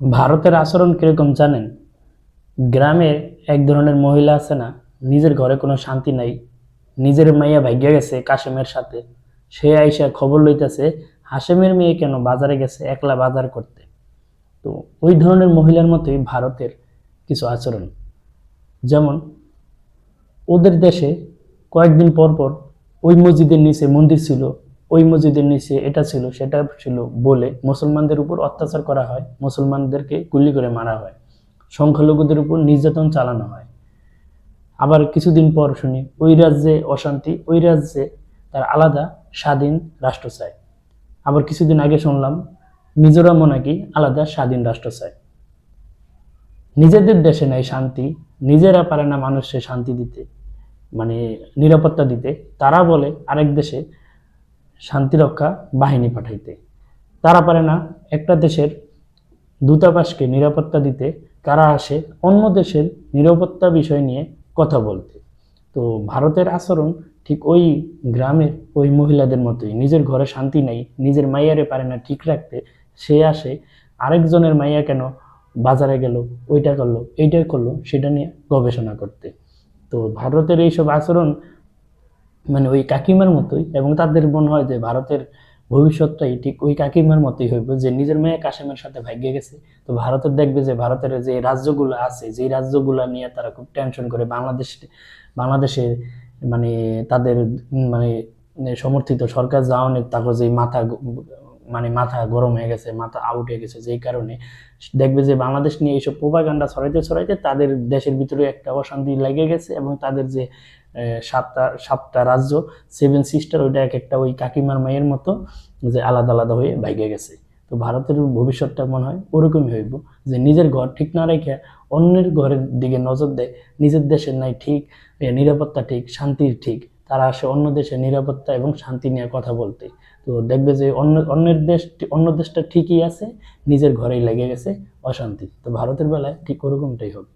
ভারতের আচরণ কীরকম জানেন? গ্রামের এক ধরনের মহিলা আছে না, নিজের ঘরে কোনো শান্তি নাই। নিজের মাইয়া ভাগ্যে গেছে কাশেমের সাথে। সে আইসা খবর লইতেছে হাসেমের মেয়ে কেন বাজারে গেছে একলা বাজার করতে? তো ওই ধরনের মহিলার মতোই ভারতের কিছু আচরণ। যেমন, ওদের দেশে কয়েকদিন পর পর ওই মসজিদের নিচে মন্দির ছিল ওই মসজিদের নিচে এটা ছিল, সেটা ছিল বলে মুসলমানদের উপর অত্যাচার করা হয়, মুসলমানদেরকে গুলি করে মারা হয়, সংখ্যালঘুদের উপর নির্যাতন চালানো হয়। আবার কিছুদিন পর শুনি, ওই রাজ্যে অশান্তি, ওই রাজ্যে তার আলাদা স্বাধীন রাষ্ট্র চায় আবার কিছুদিন আগে শুনলাম, মিজোরামও নাকি আলাদা স্বাধীন রাষ্ট্র চায় নিজেদের দেশে নেই শান্তি, নিজেরা পারে না মানুষকে শান্তি দিতে মানে নিরাপত্তা দিতে। তারা বলে, আরেক দেশে শান্তিরক্ষা বাহিনী পাঠাইতে। তারা পারে না একটা দেশের দূতাবাসকে নিরাপত্তা দিতে তারা আসে অন্য দেশের নিরাপত্তা বিষয় নিয়ে কথা বলতে। তো ভারতের আচরণ ঠিক ওই গ্রামের ওই মহিলাদের মতোই। নিজের ঘরে শান্তি নাই, নিজের মাইয়ারে পারে না ঠিক রাখতে। সে আসে, আরেকজনের মাইয়া কেন বাজারে গেল, ওইটা করল, এইটা করল, সেটা নিয়ে গবেষণা করতে। তো ভারতের এইসব আচরণ মানে ওই কাকিমার মতোই এবং তাদের মনে হয় যে ভারতের ভবিষ্যৎটাই ঠিক ওই কাকিমার মতোই হইব, যে নিজের মেয়ে কাশেমের সাথে ভাগ্যে গেছে। তো ভারতের দেখবে যে ভারতের যে রাজ্যগুলো আছে যে রাজ্যগুলো নিয়ে তারা খুব টেনশন করে, বাংলাদেশ বাংলাদেশের মানে তাদের মানে সমর্থিত সরকার যাওয়ানে তারপর যে মাথা মানে মাথা গরম হয়ে গেছে, মাথা আউট হয়ে গেছে যেই কারণে। দেখবে যে বাংলাদেশ নিয়ে এইসব প্রোপাগান্ডা ছড়াইতে ছড়াইতে তাদের দেশের ভিতরে একটা অশান্তি লেগে গেছে এবং তাদের যে সাতটা সাতটা রাজ্য সেভেন সিস্টার ওইটা এক একটা ওই কাকিমার মায়ের মতো যে আলাদা আলাদা হয়ে বাইকে গেছে। তো ভারতের ভবিষ্যৎটা মনে হয় ওরকমই হইব, যে নিজের ঘর ঠিক না রেখে অন্যের ঘরের দিকে নজর দেয়, নিজের দেশের নাই ঠিক নিরাপত্তা ঠিক, শান্তির ঠিক, তারা আসে অন্য দেশের নিরাপত্তা এবং শান্তি নিয়ে কথা বলতে। তো দেখবে যে অন্য, অন্যের দেশ, অন্য দেশটা ঠিকই আছে, নিজের ঘরেই লেগে গেছে, অশান্তি। তো ভারতের বেলায় ঠিক ওরকমটাই হবে।